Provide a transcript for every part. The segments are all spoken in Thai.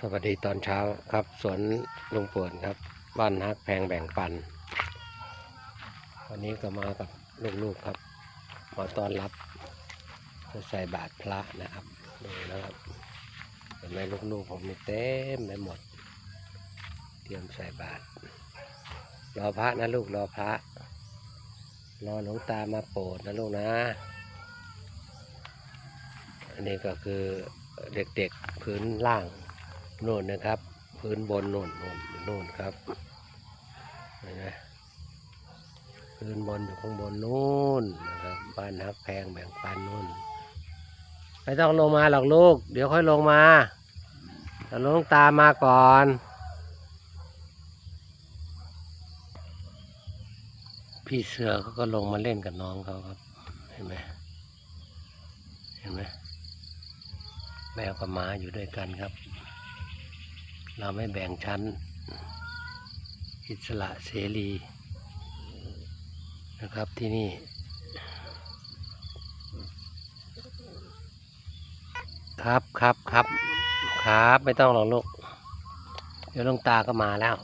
สวัสดีตอนเช้าครับสวนลุงปวนครับ บ้านฮักแพงแบ่งปัน วันนี้ก็มากับลูกๆครับ มาต้อนรับใส่บาตรพระนะครับดูนะครับเห็นไหมลูกๆผมมีเต็มไปหมด เตรียมใส่บาตรรอพระนะลูกรอพระ รอหลวงตามาโปรดนะลูกนะ อันนี้ก็คือเด็กๆพื้นล่าง โน่นนะครับ พื้นบนโน่นโน่นโน่นครับเห็นไหมพื้นบนอยู่ข้างบนนู่นนะครับบ้านฮักแพงแบ่งปันโน่นไม่ต้องลงมาหรอกลูก เดี๋ยวค่อยลงมาแต่ลงตามมาก่อนพี่เสือเขาก็ลงมาเล่นกับน้องเขาครับ เห็นไหมเห็นไหมแมวกับหมาอยู่ด้วยกันครับ เราไม่แบ่งชั้น อิสระเสรีนะครับที่นี่ ครับครับครับครับไม่ต้องหรอกลูก เดี๋ยวลงตาก็มาแล้ว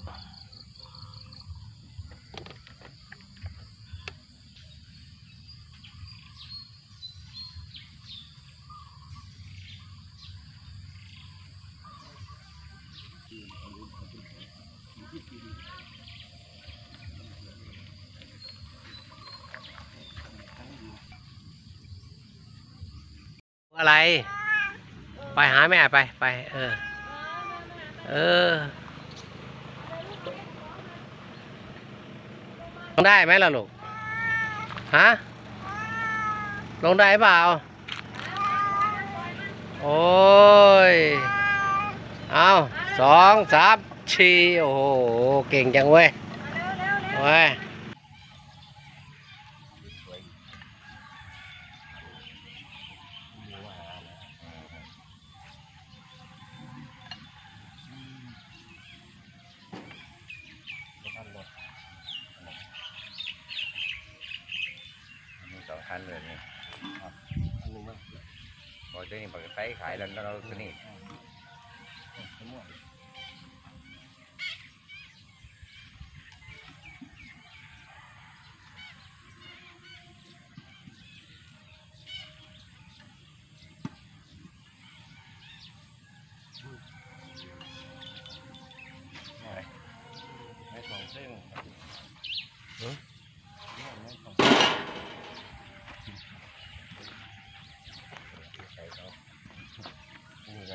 อะไร ไปหาแม่ไปไป เออ เออลงได้ไหมล่ะลูกฮะลงได้เปล่า โอ้ย เอา สองสามชีโอ้โห เก่งจังเว้ยเว้ยสองคันเลยนี่บอกตัวนี้บอกไฟขายแล้วเราตัวนี้ไม่สองเส้น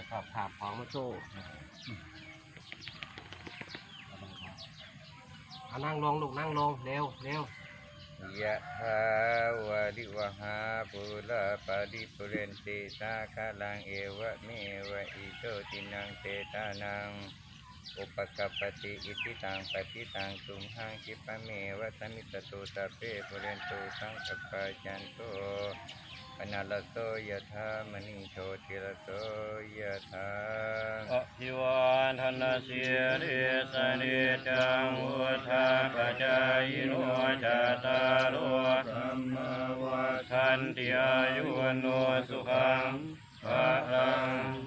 นี่ก็ขับขับของมาสู้เอานั่งลงลูกนั่งลงเร็วเร็วยะหาวะลิวหาปุระปะริปุเรนติสาคาลังเอวะเมวะอิโตตินังเตตานังอุปกปปติอิทิตังปฏิตังตุมหังคิปะเมวะสมิตตุตะเปปุเรนตุสังกปปะจันโต ปนาลโสยะธามณิโชติรโสยะธาอภิวาทนาเสียริสนิจังวุธาปจายโนจตารุธรรมวัฏันติอายุวโนสุขังภะลัง